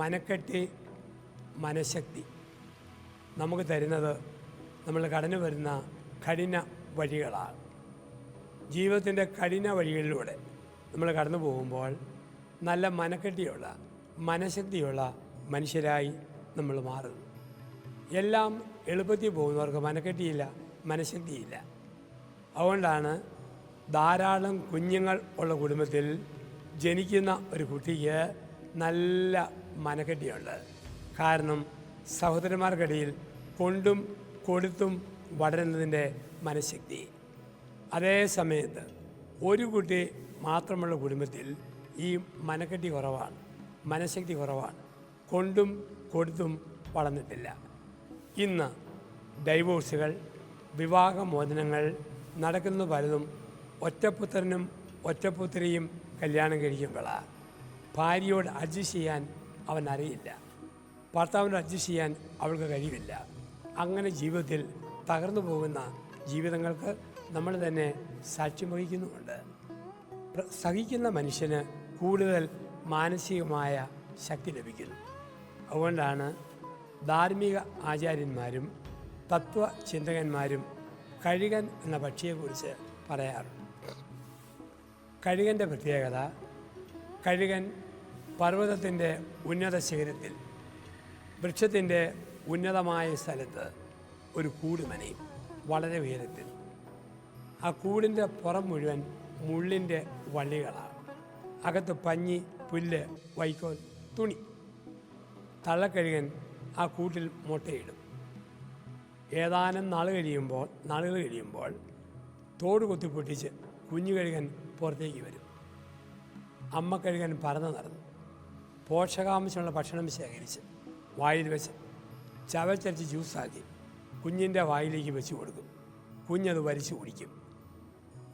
മനക്കെട്ടി മനഃശക്തി. നമുക്ക് തരുന്നത് നമ്മൾ കടന്നു വരുന്ന കഠിന വഴികളാണ്. ജീവിതത്തിന്റെ കഠിന വഴികളിലൂടെ നമ്മൾ കടന്നു പോകുമ്പോൾ നല്ല മനക്കെട്ടിയുള്ള മനഃശക്തിയുള്ള മനുഷ്യരായി നമ്മൾ മാറുന്നു. എല്ലാം എളുപ്പത്തിൽ പോകുന്നവർക്ക് മനക്കെട്ടിയില്ല മനഃശക്തിയില്ല. അതുകൊണ്ടാണ് ധാരാളം കുഞ്ഞുങ്ങൾ ഉള്ള കുടുംബത്തിൽ ജനിക്കുന്ന ഒരു കുട്ടിക്ക് നല്ല മനക്കെട്ടിയുണ്ട് കാരണം സഹോദരന്മാർക്കിടയിൽ കൊണ്ടും കൊടുത്തും വളരുന്നതിന്റെ മനഃശക്തി. അതേ സമയത്ത് ഒരു കുട്ടി മാത്രമുള്ള കുടുംബത്തിൽ ഈ മനക്കെട്ടി കുറവാണ് മനഃശക്തി കുറവാണ്. കൊണ്ടും കൊടുത്തും വളർന്നിട്ടില്ല. ഇന്ന് ഡൈവോഴ്സുകൾ വിവാഹമോചനങ്ങൾ നടക്കുന്ന പലതും ഒറ്റപുത്രനും ഒറ്റപുത്രിയും കല്യാണം കഴിക്കുമ്പോഴാണ് ഭാര്യയോട് അഡ്ജസ്റ്റ് ചെയ്യാൻ അവൻ അറിയില്ല ഭർത്താവിനോട് അഡ്ജസ്റ്റ് ചെയ്യാൻ അവൾക്ക് കഴിയില്ല അങ്ങനെ ജീവിതത്തിൽ തകർന്നു പോകുന്ന ജീവിതങ്ങൾക്ക് നമ്മൾ തന്നെ സാക്ഷ്യം വഹിക്കുന്നുമുണ്ട്. സഹിക്കുന്ന മനുഷ്യന് കൂടുതൽ മാനസികമായ ശക്തി ലഭിക്കുന്നു. അതുകൊണ്ടാണ് ധാർമ്മിക ആചാര്യന്മാരും തത്വചിന്തകന്മാരും കഴുകൻ എന്ന പക്ഷിയെക്കുറിച്ച് പറയാറുണ്ട് കഴുകന്റെ പ്രത്യേകത കഴുകൻ പർവതത്തിന്റെ ഉന്നത ശിഖരത്തിൽ വൃക്ഷത്തിന്റെ ഉന്നതമായ സ്ഥലത്ത് ഒരു കൂട് മനയും വളരെ ഉയരത്തിൽ. ആ കൂടിന്റെ പുറം മുഴുവൻ മുള്ളിന്റെ വള്ളികളാണ്. അകത്ത് പഞ്ഞി പുല്ല് വൈക്കോൽ തുണി. തള്ളക്കഴുകൻ ആ കൂട്ടിൽ മുട്ടയിടും. ഏതാനും നാൾ കഴിയുമ്പോൾ നാളുകൾ കഴിയുമ്പോൾ തോട് കൊത്തി പൊട്ടിച്ച് കുഞ്ഞു കഴുകൻ പുറത്തേക്ക് വരും. അമ്മ കഴുകൻ പറന്ന് നടന്നു. പോഷകാംശമുള്ള ഭക്ഷണം ശേഖരിച്ച് വായിൽ വെച്ച് ചവച്ചരച്ച് ജ്യൂസാക്കി കുഞ്ഞിന്റെ വായിലേക്ക് വെച്ച് കൊടുക്കും. കുഞ്ഞത് വലിച്ചു കുടിക്കും.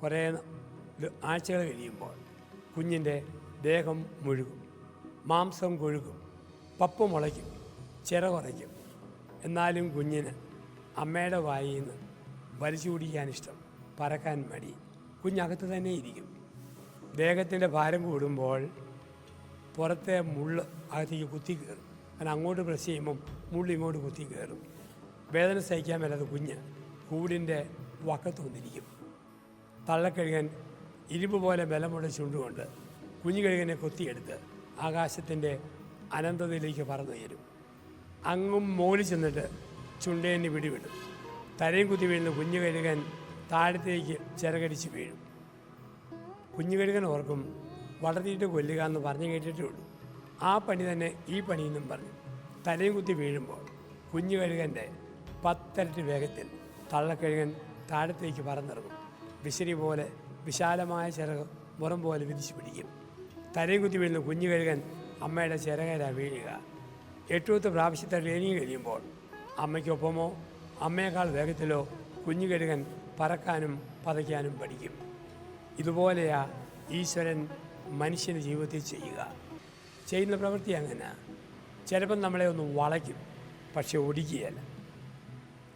കുറേ ആഴ്ചകൾ കഴിയുമ്പോൾ കുഞ്ഞിന്റെ ദേഹം മുഴുകും. മാംസം കൊഴുകും. പപ്പ് മുളയ്ക്കും. ചിറ കുറയ്ക്കും. എന്നാലും കുഞ്ഞിന് അമ്മയുടെ വായിൽ നിന്ന് വലിച്ചു കുടിക്കാൻ ഇഷ്ടം പറക്കാൻ മടി. കുഞ്ഞകത്ത് തന്നെ ഇരിക്കും. ദേഹത്തിന്റെ ഭാരം കൂടുമ്പോൾ പുറത്തെ മുള്ള് അകത്തേക്ക് കുത്തി കയറും. കാരണം അങ്ങോട്ട് പ്രസ് ചെയ്യുമ്പം മുള്ള് ഇങ്ങോട്ട് കുത്തി കയറും. വേദന സഹിക്കാൻ മേലാതെ കുഞ്ഞ് കൂടിന്റെ വക്കത്ത് വന്നിരിക്കും. തള്ളക്കഴുകൻ ഇരുമ്പ് പോലെ ബലമുള്ള ചുണ്ടുകൊണ്ട് കുഞ്ഞു കഴുകനെ കൊത്തിയെടുത്ത് ആകാശത്തിന്റെ അനന്തതയിലേക്ക് പറന്നു തരും അങ്ങും മോലി ചെന്നിട്ട് ചുണ്ടേന് പിടിവിടും. തലയും കുത്തി വീഴുന്ന കുഞ്ഞു കഴുകൻ താഴത്തേക്ക് ചിറകടിച്ച് വീഴും. കുഞ്ഞു കഴുകൻ ഓർക്കും വളർത്തിയിട്ട് കൊല്ലുക എന്ന് പറഞ്ഞു കേട്ടിട്ടേ ഉള്ളൂ. ആ പണി തന്നെ ഈ പണി എന്നും പറഞ്ഞു. തലയും കുത്തി വീഴുമ്പോൾ കുഞ്ഞു കഴുകന്റെ പത്തരട്ടി വേഗത്തിൽ തള്ളക്കഴുകൻ താഴത്തേക്ക് പറന്നിറങ്ങും. വിശരി പോലെ വിശാലമായ ചിറക് മുറം പോലെ വിരിച്ചു പിടിക്കും. തലയും കുത്തി വീഴുന്ന കുഞ്ഞു കഴുകൻ അമ്മയുടെ ചിറകര വീഴുക. എട്ടുപത്ത് പ്രാവശ്യത്തെ ട്രെയിനിങ് കഴിയുമ്പോൾ അമ്മയ്ക്കൊപ്പമോ അമ്മയേക്കാൾ വേഗത്തിലോ കുഞ്ഞു കഴുകൻ പറക്കാനും പതയ്ക്കാനും പഠിക്കും. ഇതുപോലെയാ ഈശ്വരൻ മനുഷ്യന് ജീവിതത്തിൽ ചെയ്യുക. ചെയ്യുന്ന പ്രവൃത്തി അങ്ങനെ. ചിലപ്പം നമ്മളെ ഒന്ന് വളയ്ക്കും പക്ഷെ ഒടിക്കുകയല്ല.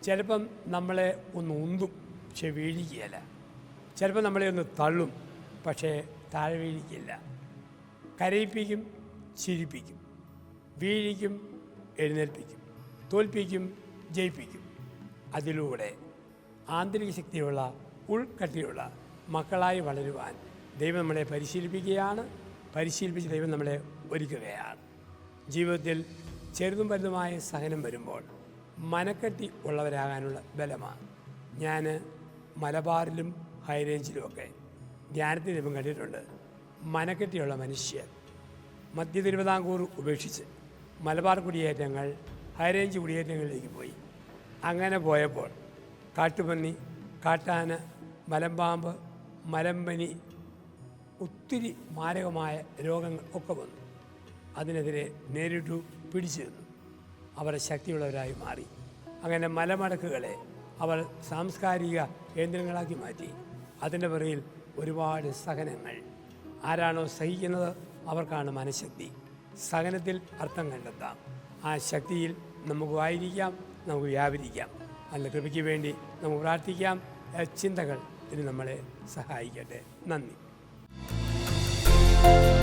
ചിലപ്പം നമ്മളെ ഒന്ന് ഉന്തും പക്ഷെ വീഴിക്കുകയല്ല ചിലപ്പം നമ്മളെ ഒന്ന് തള്ളും പക്ഷേ താഴെ വീഴിക്കില്ല. കരയിപ്പിക്കും ചിരിപ്പിക്കും. വീഴിക്കും എഴുന്നേൽപ്പിക്കും. തോൽപ്പിക്കും ജയിപ്പിക്കും. അതിലൂടെ ആന്തരിക ശക്തിയുള്ള ഉൾക്കട്ടിയുള്ള മക്കളായി വളരുവാൻ ദൈവം നമ്മളെ പരിശീലിപ്പിക്കുകയാണ്. പരിശീലിപ്പിച്ച് ദൈവം നമ്മളെ ഒരുക്കുകയാണ്. ജീവിതത്തിൽ ചെറുതും വലുതുമായ സഹനം വരുമ്പോൾ മനക്കെട്ടി ഉള്ളവരാകാനുള്ള ബലമാണ്. ഞാൻ മലബാറിലും ഹൈറേഞ്ചിലുമൊക്കെ ധ്യാനത്തിൽ ദൈവം കണ്ടിട്ടുണ്ട്. മനക്കെട്ടിയുള്ള മനുഷ്യർ മധ്യ തിരുവിതാംകൂർ ഉപേക്ഷിച്ച് മലബാർ കുടിയേറ്റങ്ങൾ ഹൈറേഞ്ച് കുടിയേറ്റങ്ങളിലേക്ക് പോയി. അങ്ങനെ പോയപ്പോൾ കാട്ടുപന്നി കാട്ടാന മലമ്പാമ്പ് മലമ്പനി ഒത്തിരി മാരകമായ രോഗങ്ങൾ ഒക്കെ വന്നു. അതിനെതിരെ നേരിട്ടു പിടിച്ചു നിന്നു. അവർ ശക്തിയുള്ളവരായി മാറി. അങ്ങനെ മലമടക്കുകളെ അവർ സാംസ്കാരിക കേന്ദ്രങ്ങളാക്കി മാറ്റി. അതിന്റെ പിറകിൽ ഒരുപാട് സഹനങ്ങൾ. ആരാണോ സഹിക്കുന്നത് അവർക്കാണ് മനഃശക്തി. സഹനത്തിൽ അർത്ഥം കണ്ടെത്താം. ആ ശക്തിയിൽ നമുക്ക് വായിരിക്കാം നമുക്ക് വ്യാപരിക്കാം. നല്ല കൃപയ്ക്ക് വേണ്ടി നമുക്ക് പ്രാർത്ഥിക്കാം. ചിന്തകൾ ഇതിന് നമ്മളെ സഹായിക്കട്ടെ. നന്ദി. Bye.